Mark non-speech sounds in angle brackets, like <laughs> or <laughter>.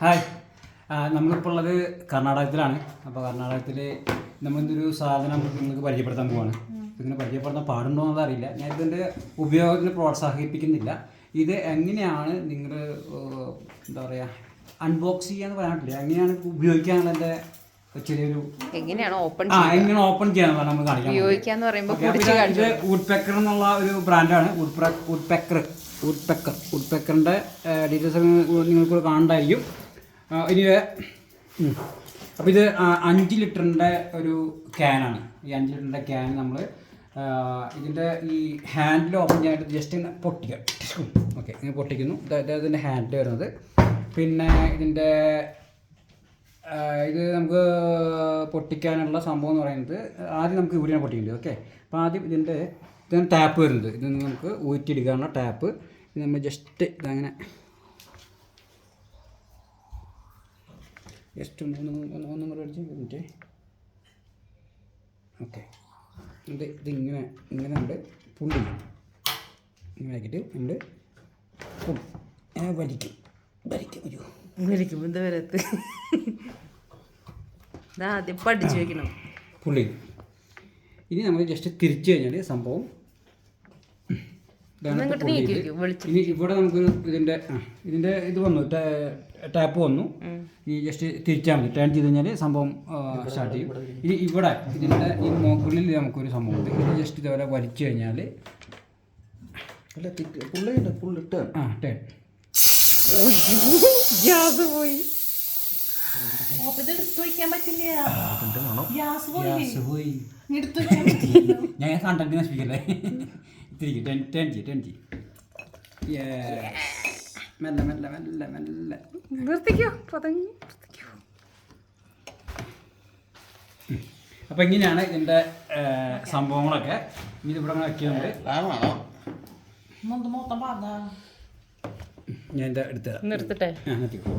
Hi. നമ്മളിപ്പോൾ ഉള്ളത് കർണാടകത്തിലാണ്. അപ്പോൾ കർണാടകത്തിൽ നമ്മളിതൊരു സാധനം നിങ്ങൾക്ക് പരിചയപ്പെടുത്താൻ പോവാണ്. ഇതിനെ പരിചയപ്പെടുത്താൻ പാടുണ്ടോ എന്നത് അറിയില്ല. ഞാൻ ഇതിന്റെ ഉപയോഗത്തിന് പ്രോത്സാഹിപ്പിക്കുന്നില്ല. ഇത് എങ്ങനെയാണ് നിങ്ങൾ എന്താ പറയുക അൺബോക്സ് ചെയ്യാന്ന് പറയാനില്ല എങ്ങനെയാണ് ഉപയോഗിക്കാനുള്ളതിന്റെ ചെറിയൊരു എങ്ങനെയാണ് ഓപ്പൺ ആ എങ്ങനെ ഓപ്പൺ ചെയ്യാന്ന് നമ്മൾ കാണിക്കാം. ഉപയോഗിക്കാന്ന് പറയുമ്പോൾ ഇത് വുഡ് പെക്കർ എന്നുള്ള ഒരു ബ്രാൻഡാണ് wood would pecker would pecker wood പെക്കറിന്റെ ഡീറ്റെയിൽസ് നിങ്ങൾക്ക് കാണണ്ടായിരിക്കും ഇനി അപ്പോൾ ഇത് അഞ്ച് ലിറ്ററിന്റെ ഒരു ക്യാനാണ് ഈ അഞ്ച് ലിറ്ററിന്റെ ക്യാൻ നമ്മൾ ഇതിന്റെ ഈ ഹാൻഡിൽ ഓപ്പൺ ചെയ്യാനായിട്ട് ജസ്റ്റ് ഇങ്ങനെ പൊട്ടിക്കുക ഓക്കെ ഇങ്ങനെ പൊട്ടിക്കുന്നു. ഇത് ഇതിന്റെ ഹാൻഡിൽ വരുന്നത്. പിന്നെ ഇതിന്റെ ഇത് നമുക്ക് പൊട്ടിക്കാനുള്ള സംഭവം എന്ന് പറയുന്നത് ആദ്യം നമുക്ക് ഇവിടെയാണ് പൊട്ടിക്കേണ്ടത് ഓക്കെ അപ്പോൾ ആദ്യം ഇതിന്റെ ഇതാണ് ടാപ്പ് വരുന്നത്. ഇത് നമുക്ക് ഊറ്റിയെടുക്കാനുള്ള ടാപ്പ് ഇത് നമ്മൾ ജസ്റ്റ് ഇതങ്ങനെ ജസ്റ്റ് ഒന്ന് ഒന്ന് ഒന്ന് കൂടെ അടിച്ച് മിനിറ്റ് ഓക്കെ ഇത് ഇതിങ്ങനെ ഇങ്ങനെ ഉണ്ട്. പുള്ളി. ഇങ്ങനെ ആക്കിയിട്ട് നമ്മൾ ഇങ്ങനെ വലിക്കും. വലിക്കും. അയ്യോ. വിളിക്കും ഇതുവരത്ത് ആദ്യം പഠിച്ചു വയ്ക്കണം പുള്ളി. ഇനി നമ്മൾ ജസ്റ്റ് തിരിച്ചു കഴിഞ്ഞാൽ സംഭവം ഇനി ഇവിടെ നമുക്ക് ഇതിന്റെ ഇതിന്റെ ഇതിന്റെ ഇത് വന്നു ടാപ്പ് വന്നു. ഇനി ജസ്റ്റ് തിരിച്ചാൽ മതി. ടേൺ ചെയ്ത് കഴിഞ്ഞാൽ സംഭവം സ്റ്റാർട്ട് ചെയ്യും. ഇനി ഇവിടെ ഇതിന്റെ ഈ മുകളിൽ നമുക്കൊരു സംഭവം ഉണ്ട്. ഇത് ജസ്റ്റ് ഇതേപോലെ വലിച്ചു കഴിഞ്ഞാൽ ആ ടേൺ <laughs> പോയി. <laughs> ഞാൻ കണ്ടന്റ് നശിപ്പിക്കല്ലേ തിരികെ ടെൻ ജി ടെൻ ജി. മെല്ലെ മെല്ലെ മെല്ലെ മെല്ലെ. നിർത്തിക്കോ പതങ്ങി നിർത്തിക്കോ. അപ്പോൾ ഇങ്ങനെയാണ് ഇതിന്റെ സംഭവങ്ങളൊക്കെ. ഇനി ഇതിവിടെ അങ്ങനെ വെക്കുന്നുണ്ട്. ആണോ ഞാൻ ഇത് എടുത്തരാം നിർത്തട്ടെ. നിർത്തിക്കോ.